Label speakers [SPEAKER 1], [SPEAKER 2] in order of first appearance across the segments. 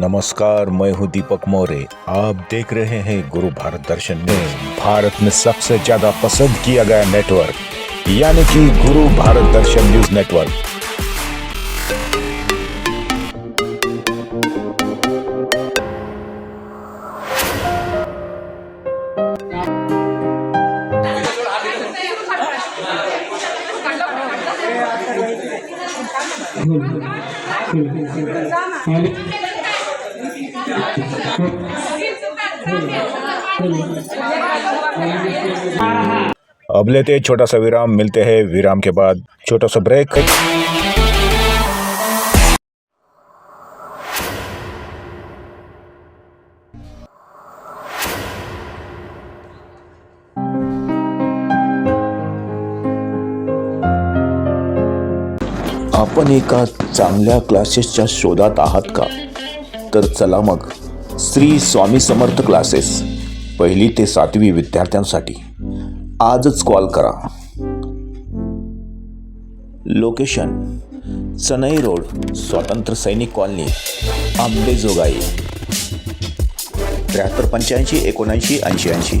[SPEAKER 1] नमस्कार, मैं हूँ दीपक मौर्य। आप देख रहे हैं गुरु भारत दर्शन में। भारत में सबसे ज़्यादा पसंद किया गया नेटवर्क यानी कि गुरु भारत दर्शन न्यूज़ नेटवर्क अब लेते हैं छोटा सा विराम मिलते हैं विराम के बाद। छोटा सा ब्रेक आपण एका चांगल्या क्लासेसच्या शोधात आहात का? तर चला मग. श्री स्वामी समर्थ क्लासेस पहिली ते सातवी विद्यार्थ्यांसाठी आजच कॉल करा. लोकेशन सनई रोड स्वातंत्र्य सैनिक कॉलनी आंबेजोगाई. त्र्याहत्तर पंच्याऐंशी एकोणऐंशी ऐंशी ऐंशी.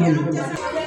[SPEAKER 2] 嗯你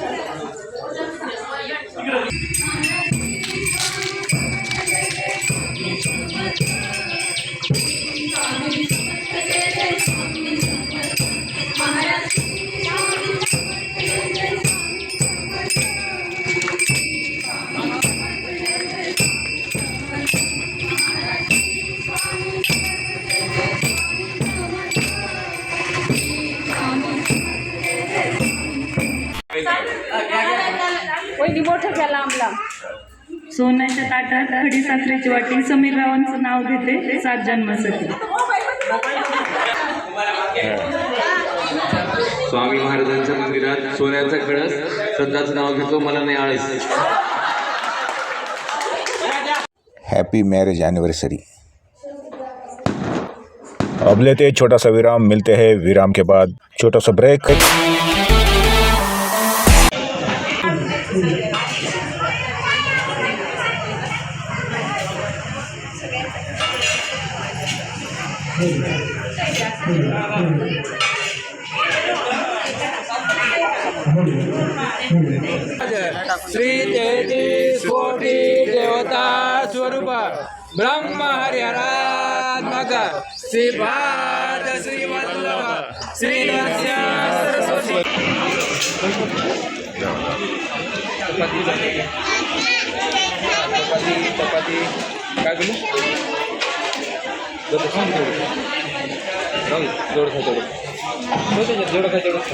[SPEAKER 3] वहिनी मोठं घ्या लांब लांब
[SPEAKER 4] सोन्याच्या ताटात खडी साखरेची वाटी. समीर रावांचं नाव घेते. सात जन्मासाठी.
[SPEAKER 5] स्वामी महाराजांच्या मंदिरात सोन्याचा कळस श्रद्धाचं नाव घेतो. मला नाही आळस.
[SPEAKER 1] हैप्पी मैरिज एनिवर्सरी अब लेते छोटा सा विराम. मिलते हैं विराम के बाद. छोटा सा ब्रेक
[SPEAKER 6] श्री तेहतीस कोटी देवता स्वरूप ब्रह्म हरिहरात्मक श्रीपाद श्री वल्लभ श्री सरस्वती काय करू जोड खा जोड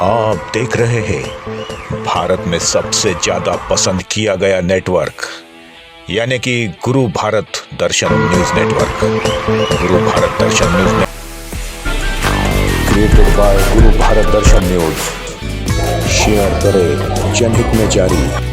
[SPEAKER 1] आप देख रहे हैं, भारत में सबसे ज़्यादा पसंद किया गया नेटवर्क, यानी कि Guru Bharat Darshan news network. Guru Bharat Darshan news created by Guru Bharat Darshan news. Share करें जनहित में जारी।